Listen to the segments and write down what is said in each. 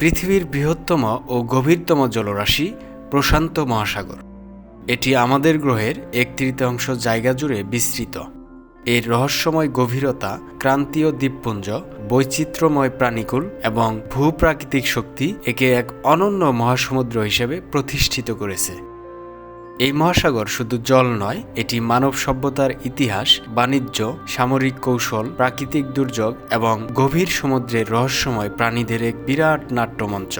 পৃথিবীর বৃহত্তম ও গভীরতম জলরাশি প্রশান্ত মহাসাগর। এটি আমাদের গ্রহের এক তৃতীয়াংশ জায়গা জুড়ে বিস্তৃত। এর রহস্যময় গভীরতা, ক্রান্তীয় দ্বীপপুঞ্জ, বৈচিত্র্যময় প্রাণীকুল এবং ভূপ্রাকৃতিক শক্তি একে এক অনন্য মহাসমুদ্র হিসেবে প্রতিষ্ঠিত করেছে। এই মহাসাগর শুধু জল নয়, এটি মানব সভ্যতার ইতিহাস, বাণিজ্য, সামরিক কৌশল, প্রাকৃতিক দুর্যোগ এবং গভীর সমুদ্রের রহস্যময় প্রাণীদের এক বিরাট নাট্যমঞ্চ।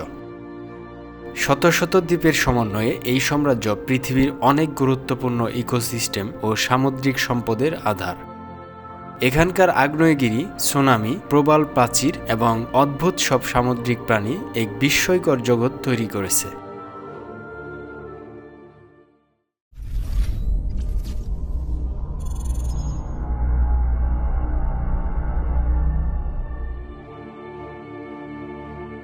শত শত দ্বীপের সমন্বয়ে এই সাম্রাজ্য পৃথিবীর অনেক গুরুত্বপূর্ণ ইকোসিস্টেম ও সামুদ্রিক সম্পদের আধার। এখানকার আগ্নেয়গিরি, সুনামি, প্রবাল প্রাচীর এবং অদ্ভুত সব সামুদ্রিক প্রাণী এক বিস্ময়কর জগৎ তৈরি করেছে।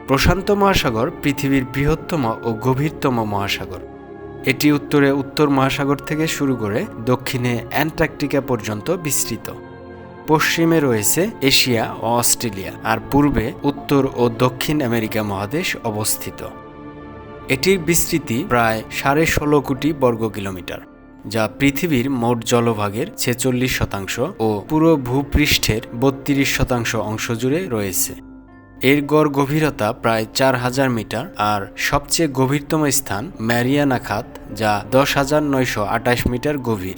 প্রশান্ত মহাসাগর পৃথিবীর বৃহত্তম ও গভীরতম মহাসাগর। এটি উত্তরে উত্তর মহাসাগর থেকে শুরু করে দক্ষিণে অ্যান্টার্কটিকা পর্যন্ত বিস্তৃত। পশ্চিমে রয়েছে এশিয়া ও অস্ট্রেলিয়া আর পূর্বে উত্তর ও দক্ষিণ আমেরিকা মহাদেশ অবস্থিত। এটির বিস্তৃতি প্রায় সাড়ে ষোলো কোটি বর্গ কিলোমিটার, যা পৃথিবীর মোট জলভাগের ছেচল্লিশ শতাংশ ও পুরো ভূপৃষ্ঠের বত্রিশ শতাংশ অংশ জুড়ে রয়েছে। এর গড় গভীরতা প্রায় চার হাজার মিটার আর সবচেয়ে গভীরতম স্থান ম্যারিয়ানা খাত যা দশ হাজার নয়শো আঠাশ মিটার গভীর।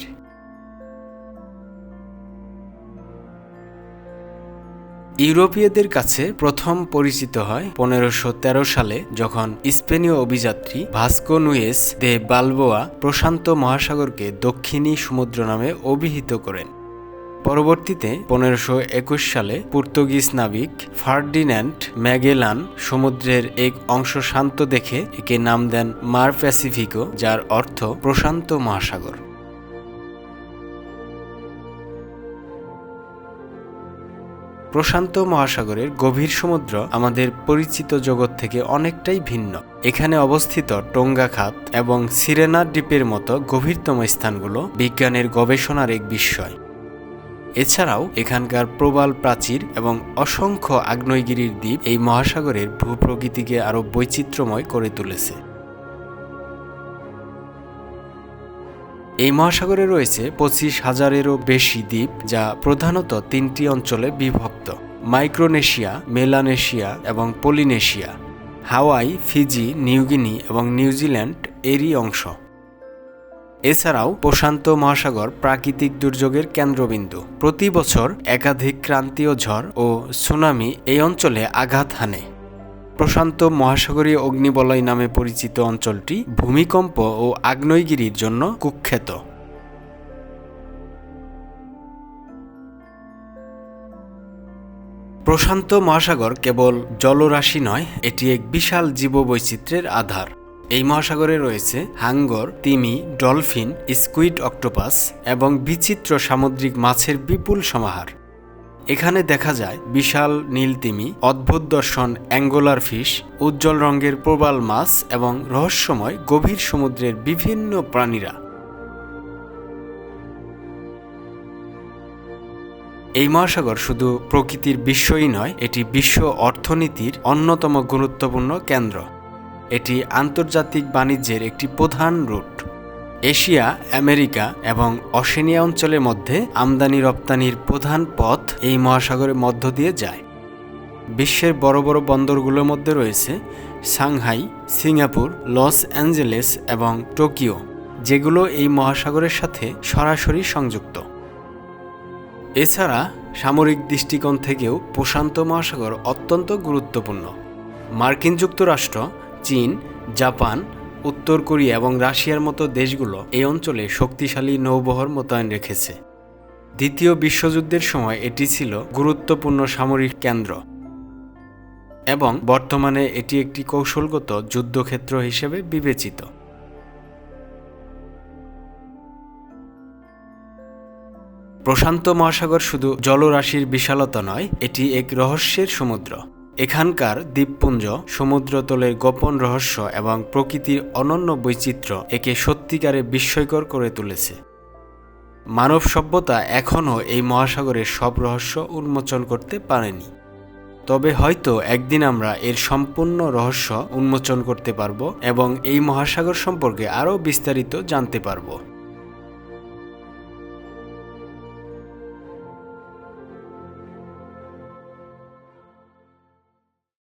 ইউরোপীয়দের কাছে প্রথম পরিচিত হয় পনেরোশো সালে যখন স্পেনীয় অভিযাত্রী ভাস্কো নুয়েস দে বালবোয়া প্রশান্ত মহাসাগরকে দক্ষিণী সমুদ্র নামে অভিহিত করেন। পরবর্তীতে পনেরোশো একুশ সালে পর্তুগিজ নাবিক ফার্ডিন্যান্ড ম্যাগেলান সমুদ্রের এক অংশ শান্ত দেখে একে নাম দেন মার প্যাসিফিকো, যার অর্থ প্রশান্ত মহাসাগর। প্রশান্ত মহাসাগরের গভীর সমুদ্র আমাদের পরিচিত জগৎ থেকে অনেকটাই ভিন্ন। এখানে অবস্থিত টোঙ্গা খাত এবং সিরেনা দ্বীপের মতো গভীরতম স্থানগুলো বিজ্ঞানের গবেষণার এক বিস্ময়। এছাড়াও এখানকার প্রবাল প্রাচীর এবং অসংখ্য আগ্নেয়গিরির দ্বীপ এই মহাসাগরের ভূপ্রকৃতিকে আরও বৈচিত্র্যময় করে তুলেছে। এই মহাসাগরে রয়েছে পঁচিশ হাজারেরও বেশি দ্বীপ যা প্রধানত তিনটি অঞ্চলে বিভক্ত। মাইক্রোনেশিয়া, মেলানেশিয়া এবং Polynesia, Hawaii, Fiji New Guinea এবং নিউজিল্যান্ড এরই অংশ। এছাড়াও প্রশান্ত মহাসাগর প্রাকৃতিক দুর্যোগের কেন্দ্রবিন্দু। প্রতি বছর একাধিক ক্রান্তীয় ঝড় ও সুনামি এই অঞ্চলে আঘাত হানে। প্রশান্ত মহাসাগরীয় অগ্নিবলয় নামে পরিচিত অঞ্চলটি ভূমিকম্প ও আগ্নেয়গিরির জন্য কুখ্যাত। প্রশান্ত মহাসাগর কেবল জলরাশি নয়, এটি এক বিশাল জীববৈচিত্র্যের আধার। এই মহাসাগরে রয়েছে হাঙ্গর, তিমি, ডলফিন, স্কুইড অক্টোপাস এবং বিচিত্র সামুদ্রিক মাছের বিপুল সমাহার। এখানে দেখা যায় বিশাল নীল তিমি, অদ্ভুত দর্শন অ্যাঙ্গোলার ফিশ, উজ্জ্বল রঙের প্রবাল মাছ এবং রহস্যময় গভীর সমুদ্রের বিভিন্ন প্রাণীরা। এই মহাসাগর শুধু প্রকৃতির বিশ্বই নয়, এটি বিশ্ব অর্থনীতির অন্যতম গুরুত্বপূর্ণ কেন্দ্র। এটি আন্তর্জাতিক বাণিজ্যের একটি প্রধান রুট। এশিয়া, আমেরিকা এবং অশেনিয়া অঞ্চলের মধ্যে আমদানি রপ্তানির প্রধান পথ এই মহাসাগরের মধ্য দিয়ে যায়। বিশ্বের বড় বড় বন্দরগুলোর মধ্যে রয়েছে সাংহাই, সিঙ্গাপুর, লস অ্যাঞ্জেলেস এবং টোকিও, যেগুলো এই মহাসাগরের সাথে সরাসরি সংযুক্ত। এছাড়া সামরিক দৃষ্টিকোণ থেকেও প্রশান্ত মহাসাগর অত্যন্ত গুরুত্বপূর্ণ। মার্কিন যুক্তরাষ্ট্র চীন, জাপান, উত্তর কোরিয়া এবং রাশিয়ার মতো দেশগুলো এই অঞ্চলে শক্তিশালী নৌবহর মোতায়েন রেখেছে। দ্বিতীয় বিশ্বযুদ্ধের সময় এটি ছিল গুরুত্বপূর্ণ সামরিক কেন্দ্র এবং বর্তমানে এটি একটি কৌশলগত যুদ্ধক্ষেত্র হিসেবে বিবেচিত। প্রশান্ত মহাসাগর শুধু জলরাশির বিশালতা নয়, এটি এক রহস্যের সমুদ্র। এখানকার দ্বীপপুঞ্জ সমুদ্রতলের গোপন রহস্য এবং প্রকৃতির অনন্য বৈচিত্র্য একে সত্যিকারে বিস্ময়কর করে তুলেছে। মানব সভ্যতা এখনও এই মহাসাগরের সব রহস্য উন্মোচন করতে পারেনি। তবে হয়তো একদিন আমরা এর সম্পূর্ণ রহস্য উন্মোচন করতে পারব এবং এই মহাসাগর সম্পর্কে আরও বিস্তারিত জানতে পারব।